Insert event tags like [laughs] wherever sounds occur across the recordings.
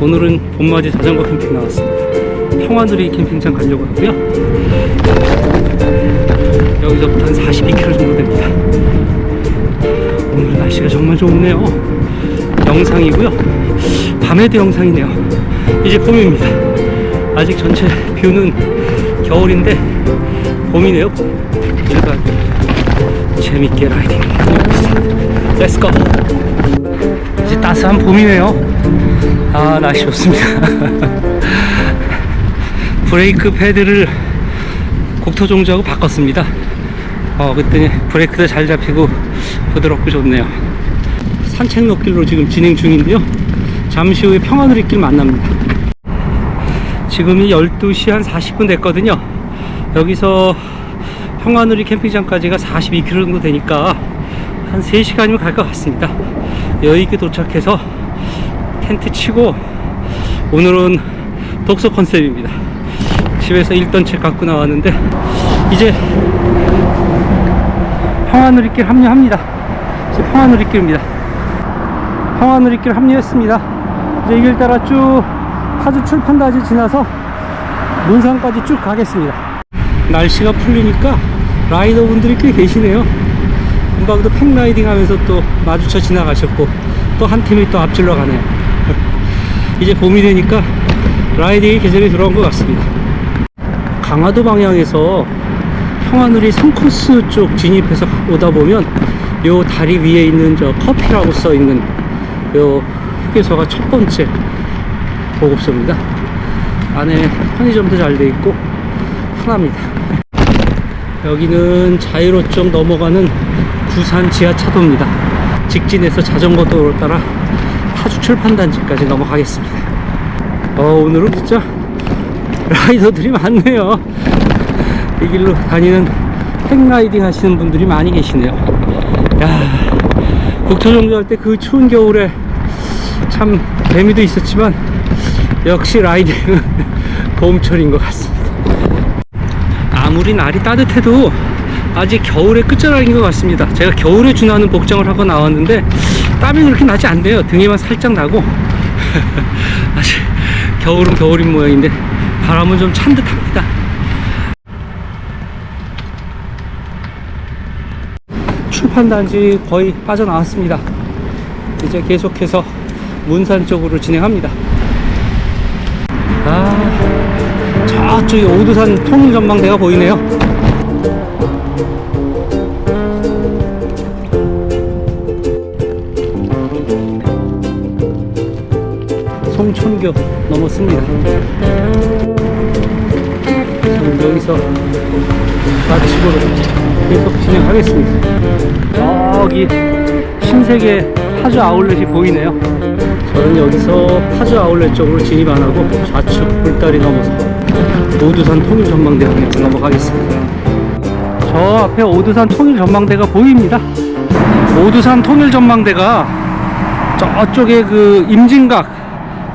오늘은 봄맞이 자전거 캠핑 나왔습니다. 평화누리 캠핑장 가려고 하고요. 여기서부터 한 42km 정도 됩니다. 오늘 날씨가 정말 좋네요. 영상이고요. 밤에도 영상이네요. 이제 봄입니다. 아직 전체 뷰는 겨울인데 봄이네요. 일반 재밌게 라이딩 해보겠습니다. 따스한 봄이네요. 아, 날씨 좋습니다. [laughs] 브레이크 패드를 곡토 종주하고 바꿨습니다. 어, 그랬더니 브레이크도 잘 잡히고 부드럽고 좋네요. 산책로길로 지금 진행 중인데요. 잠시 후에 평화누리 길 만납니다. 지금이 12시 한 40분 됐거든요. 여기서 평화누리 캠핑장까지가 42km 정도 되니까 한 3시간이면 갈 것 같습니다. 여유있게 도착해서 텐트 치고 오늘은 독서 컨셉입니다. 집에서 읽던 책 갖고 나왔는데 이제 평화누리길 합류합니다. 이제 평화누리길입니다. 평화누리길 합류했습니다. 이제 이길 따라 쭉 파주 출판다지 지나서 문산까지 쭉 가겠습니다. 날씨가 풀리니까 라이더분들이 꽤 계시네요. 금방도 팽라이딩 하면서 또 마주쳐 지나가셨고 또 한 팀이 또 앞질러 가네요. [laughs] 이제 봄이 되니까 라이딩의 계절이 들어온 것 같습니다. 강화도 방향에서 평화누리 3코스 쪽 진입해서 오다 보면 요 다리 위에 있는 저 커피라고 써 있는 요 휴게소가 첫 번째 보급소입니다. 안에 편의점도 잘 돼 있고 편합니다. 여기는 자유로 쪽 넘어가는 부산 지하차도입니다. 직진해서 자전거 도로 따라 파주 출판단지까지 넘어가겠습니다. 어, 오늘은 진짜 라이더들이 많네요. 이 길로 다니는 팽라이딩 하시는 분들이 많이 계시네요. 야, 국토종주할 때 그 추운 겨울에 참 재미도 있었지만 역시 라이딩은 [laughs] 봄철인 것 같습니다. 아무리 날이 따뜻해도 아직 겨울의 끝자락인 것 같습니다. 제가 겨울에 준하는 복장을 하고 나왔는데 땀이 그렇게 나지 않네요. 등에만 살짝 나고 [laughs] 아직 겨울은 겨울인 모양인데 바람은 좀 찬 듯합니다. 출판단지 거의 빠져나왔습니다. 이제 계속해서 문산 쪽으로 진행합니다. 아, 저쪽에 오두산 통일전망대가 보이네요. 송촌교 넘었습니다. 저는 여기서 좌측으로 계속 진행하겠습니다. 저기 신세계 파주 아울렛이 보이네요. 저는 여기서 파주 아울렛 쪽으로 진입 안 하고 좌측 굴다리 넘어서 오두산 통일 전망대로 넘어가겠습니다. 저 앞에 오두산 통일 전망대가 보입니다. 오두산 통일 전망대가 저쪽에 그 임진각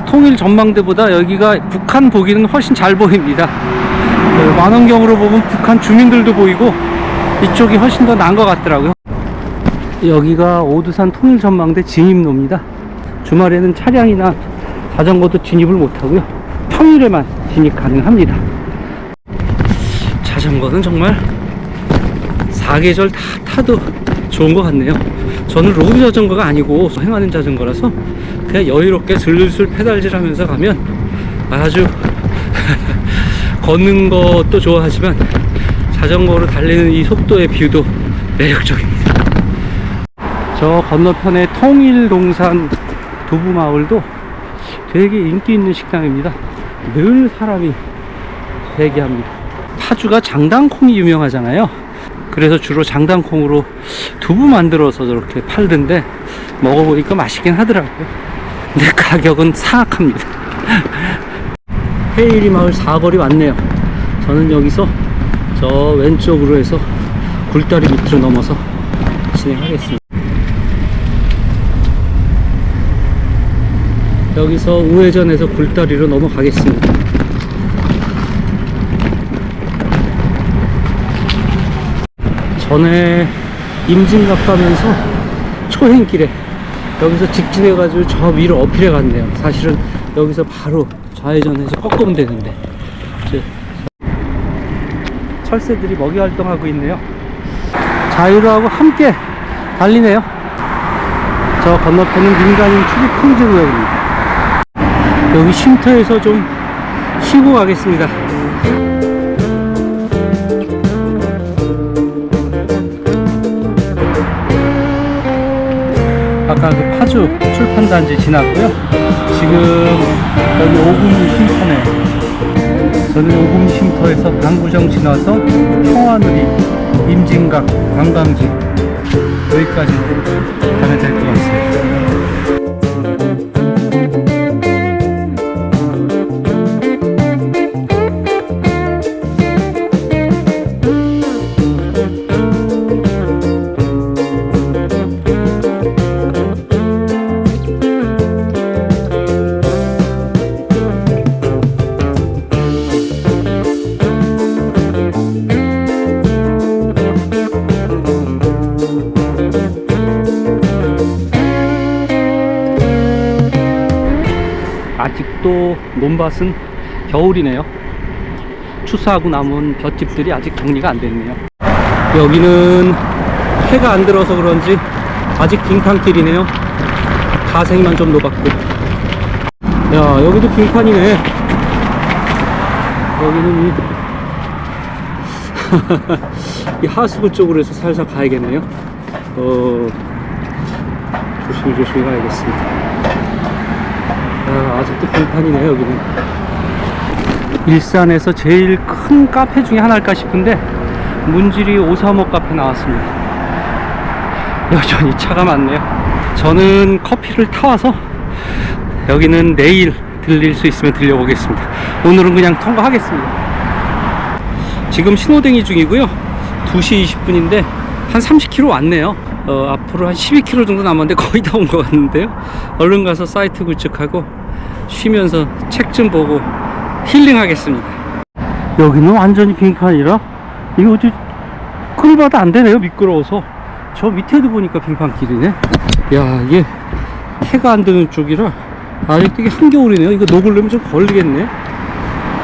통일 전망대보다 여기가 북한 보기는 훨씬 잘 보입니다. 그 만원경으로 보면 북한 주민들도 보이고 이쪽이 훨씬 더 나은 것 같더라고요. 여기가 오두산 통일 전망대 진입로입니다. 주말에는 차량이나 자전거도 진입을 못하고요. 평일에만 진입 가능합니다. 자전거는 정말 사계절 다 타도 좋은 것 같네요. 저는 로드 자전거가 아니고 행하는 자전거라서 그냥 여유롭게 슬슬 페달질 하면서 가면 아주 [laughs] 걷는 것도 좋아하지만 자전거로 달리는 이 속도의 뷰도 매력적입니다. 저 건너편에 통일동산 두부마을도 되게 인기 있는 식당입니다. 늘 사람이 대기합니다. 파주가 장당콩이 유명하잖아요. 그래서 주로 장당콩으로 두부 만들어서 저렇게 팔던데 먹어보니까 맛있긴 하더라고요. 근데 가격은 사악합니다. 헤이리 마을 사거리 왔네요. 저는 여기서 저 왼쪽으로 해서 굴다리 밑으로 넘어서 진행하겠습니다. 여기서 우회전해서 굴다리로 넘어가겠습니다. 전에 임진각 가면서 초행길에 여기서 직진해가지고 저 위로 어필해 갔네요. 사실은 여기서 바로 좌회전해서 꺾으면 되는데. 철새들이 먹이 활동하고 있네요. 자유로하고 함께 달리네요. 저 건너편은 민간인 출입 통제 구역입니다. 여기 쉼터에서 좀 쉬고 가겠습니다 아까 그 파주 출판단지 지났고요. 지금 여기 오금 쉼터네. 저는 오금 쉼터에서 방구정 지나서 평화누리, 임진각, 관광지 여기까지 가면 될 것 같습니다. 논밭은 겨울이네요. 추수하고 남은 볏짚들이 아직 정리가 안 됐네요. 여기는 해가 안 들어서 그런지 아직 빙판길이네요. 가생만 좀 녹았고. 야, 여기도 빙판이네. 여기는 이, [laughs] 이 하수구 쪽으로 해서 살살 가야겠네요. 어, 조심히 조심히 가야겠습니다. 아, 아직도 빙판이네요 여기는. 일산에서 제일 큰 카페 중에 하나일까 싶은데 문지리 오사모 카페 나왔습니다. 여전히 차가 많네요. 저는 커피를 타와서 여기는 내일 들릴 수 있으면 들려보겠습니다. 오늘은 그냥 통과하겠습니다. 지금 신호등이 중이고요. 2시 20분인데 한 30km 왔네요. 어, 앞으로 한 12km 정도 남았는데 거의 다 온 것 같는데요. 얼른 가서 사이트 구축하고 쉬면서 책 좀 보고 힐링하겠습니다. 여기는 완전히 빙판이라 이거 어디 끌봐도 안 되네요 미끄러워서. 저 밑에도 보니까 빙판 길이네. 야 이게 해가 안 드는 쪽이라 아직도 이게 한겨울이네요. 이거 녹으려면 좀 걸리겠네.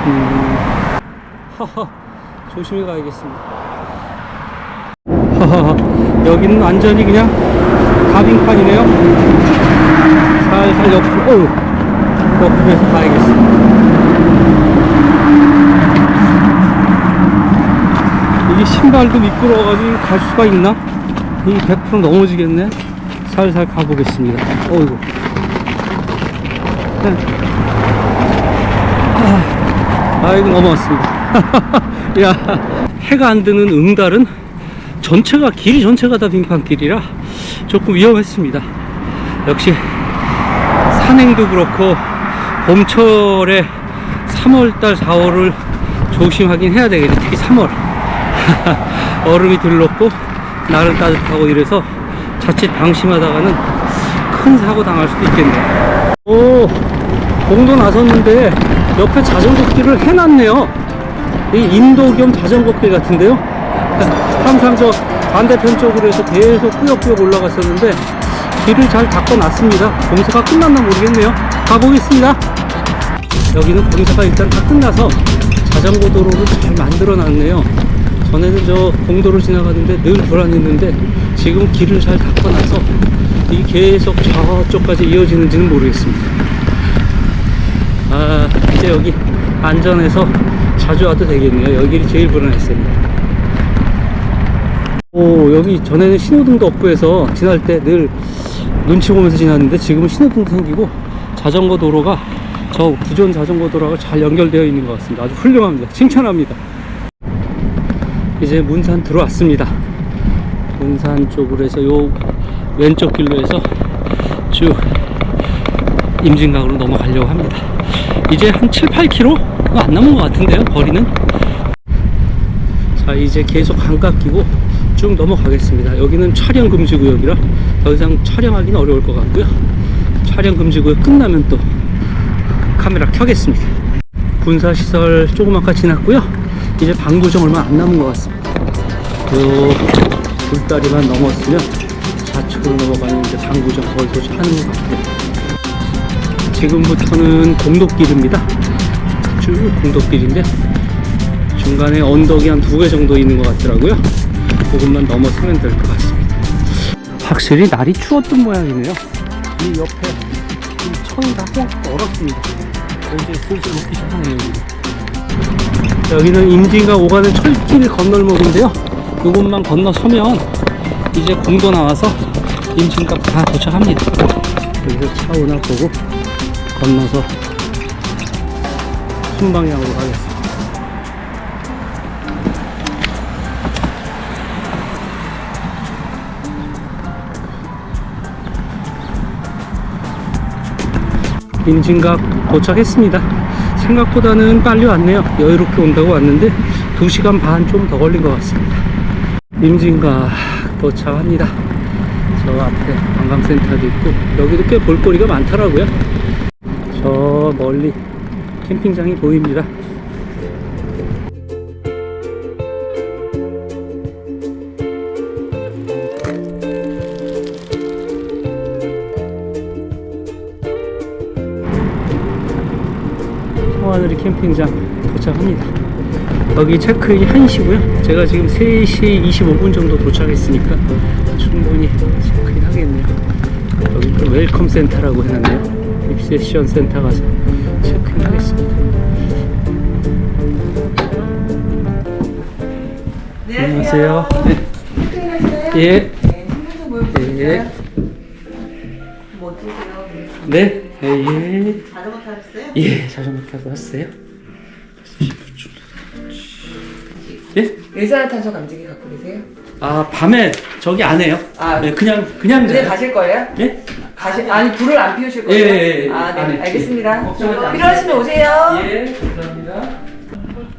음, 하하 조심히 가야겠습니다. 하하 여기는 완전히 그냥 가빙판이네요. 살살 옆으로 어우 옆으로 해서 가야겠습니다. 이게 신발도 미끄러워가지고 갈 수가 있나? 이게 100% 넘어지겠네. 살살 가보겠습니다. 어이구. 네. 아, 아이고 넘어왔습니다. [laughs] 야 해가 안 드는 응달은 전체가 길이 전체가 다 빙판길이라 조금 위험했습니다. 역시 산행도 그렇고 봄철에 3월달 4월을 조심하긴 해야 되겠네 특히 3월. [laughs] 얼음이 들렀고 날은 따뜻하고 이래서 자칫 방심하다가는 큰 사고 당할 수도 있겠네요. 오 공도 나섰는데 옆에 자전거 길을 해놨네요. 이 인도 겸 자전거 길 같은데요? [laughs] 항상 저 반대편 쪽으로 해서 계속 꾸역꾸역 올라갔었는데 길을 잘 닦아놨습니다. 공사가 끝났나 모르겠네요. 가보겠습니다 여기는 공사가 일단 다 끝나서 자전거 도로를 잘 만들어 놨네요. 전에는 저 공도로 지나가는데 늘 불안했는데 지금 길을 잘 닦아놔서 이 계속 저쪽까지 이어지는지는 모르겠습니다. 아 이제 여기 안전해서 자주 와도 되겠네요. 여기 제일 불안했어요 오 여기 전에는 신호등도 없고 해서 지날 때 늘 눈치 보면서 지났는데 지금은 신호등도 생기고 자전거 도로가 저 구전 자전거 도로가 잘 연결되어 있는 것 같습니다. 아주 훌륭합니다. 칭찬합니다. 이제 문산 들어왔습니다. 문산 쪽으로 해서 요 왼쪽 길로 해서 쭉 임진강으로 넘어가려고 합니다. 이제 한 7, 8km 안 남은 것 같은데요 거리는? 자 이제 계속 강 깎이고 쭉 넘어가겠습니다. 여기는 촬영 금지 구역이라 더 이상 촬영하기는 어려울 것 같고요. 촬영 금지 구역 끝나면 또 카메라 켜겠습니다 군사시설 조그맣게 지났고요 이제 방구정 얼마 안 남은 것 같습니다 요 불다리만 넘었으면 좌측으로 넘어가는 이제 방구정 거의 도착하는 것 같고요 지금부터는 공덕길입니다. 쭉 공덕길인데 중간에 언덕이 한 두 개 정도 있는 것 같더라고요. 그것만 넘어서면 될 것 같습니다. 확실히 날이 추웠던 모양이네요. 이 옆에 이 천이 다꽁 얼었습니다. 이제 슬슬 녹기 시작하네요. 여기. 여기는 임진과 오가는 철길 건널목인데요. 이곳만 건너서면 이제 공도 나와서 임진과 다 도착합니다. 여기서 차 오나 보고 건너서 순방향으로 가겠습니다. 임진각 도착했습니다. 생각보다는 빨리 왔네요. 여유롭게 온다고 왔는데 2시간 반 좀 더 걸린 것 같습니다. 임진각 도착합니다. 저 앞에 관광센터도 있고 여기도 꽤 볼거리가 많더라고요. 저 멀리 캠핑장이 보입니다. 하늘이 캠핑장 도착합니다. 여기 체크인이 1시고요. 제가 지금 3시 25분 정도 도착했으니까 충분히 체크인 하겠네요. 여기 그 웰컴 센터라고 해놨네요. 입세션 센터 가서 체크인 하겠습니다. 안녕하세요. 네. 예. 네. 예. 뭐 드세요? 네. 예. 자전거 타셨어요? 예. 자전거 타고 왔어요. 예? 일산화탄소 감지기 갖고 계세요? 아 밤에 저기 안 해요. 아. 네, 그냥 그냥 자요. 가실 거예요? 예? 가시 아니 불을 안 피우실 거예요? 예, 예, 예. 아, 네, 안 해. 알겠습니다. 걱정하지 않으세요. 필요하시면 오세요. 예, 감사합니다.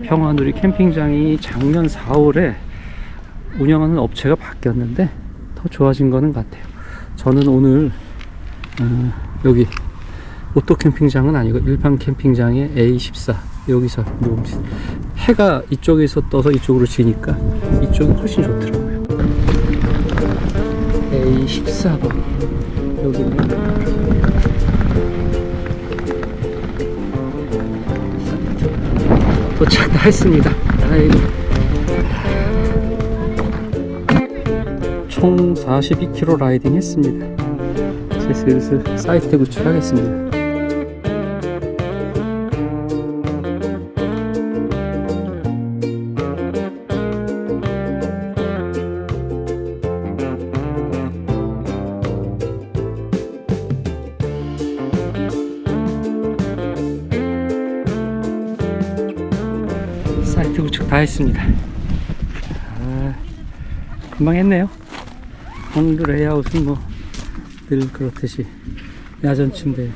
평화누리 캠핑장이 작년 4월에 운영하는 업체가 바뀌었는데 더 좋아진 거는 같아요. 저는 오늘 어, 여기 오토 캠핑장은 아니고 일반 캠핑장의 A14 여기서 묵습니다. 해가 이쪽에서 떠서 이쪽으로 지니까 이쪽이 훨씬 좋더라고요. A14번 여기는 도착 다 했습니다. 아이고. 총 42km 라이딩 했습니다. 이제 슬슬 사이트 구출하겠습니다. 우측 우측 다 했습니다. 아, 금방 했네요. 오늘 레이아웃은 뭐 늘 그렇듯이 야전 침대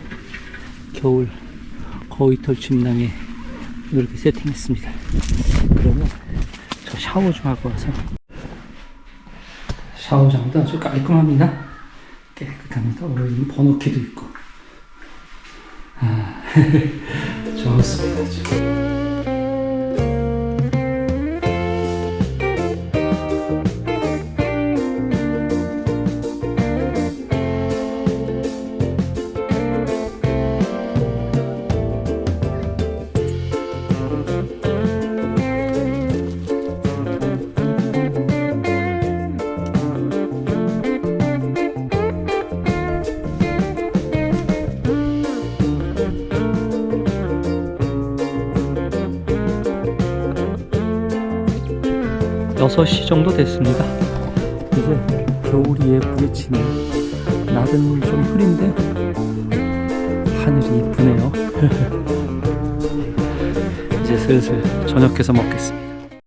겨울 거위털 침낭에 이렇게 세팅했습니다. 그러면 저 샤워 좀 하고 와서 샤워장도 아주 깔끔합니다. 깨끗합니다. 오늘 번호키도 있고. 아 [laughs] 좋습니다 지금 6시 정도 됐습니다. 이제 겨울이에 부딪히는 낮은 좀 흐린데 하늘이 이쁘네요. [laughs] 이제 슬슬 저녁해서 먹겠습니다.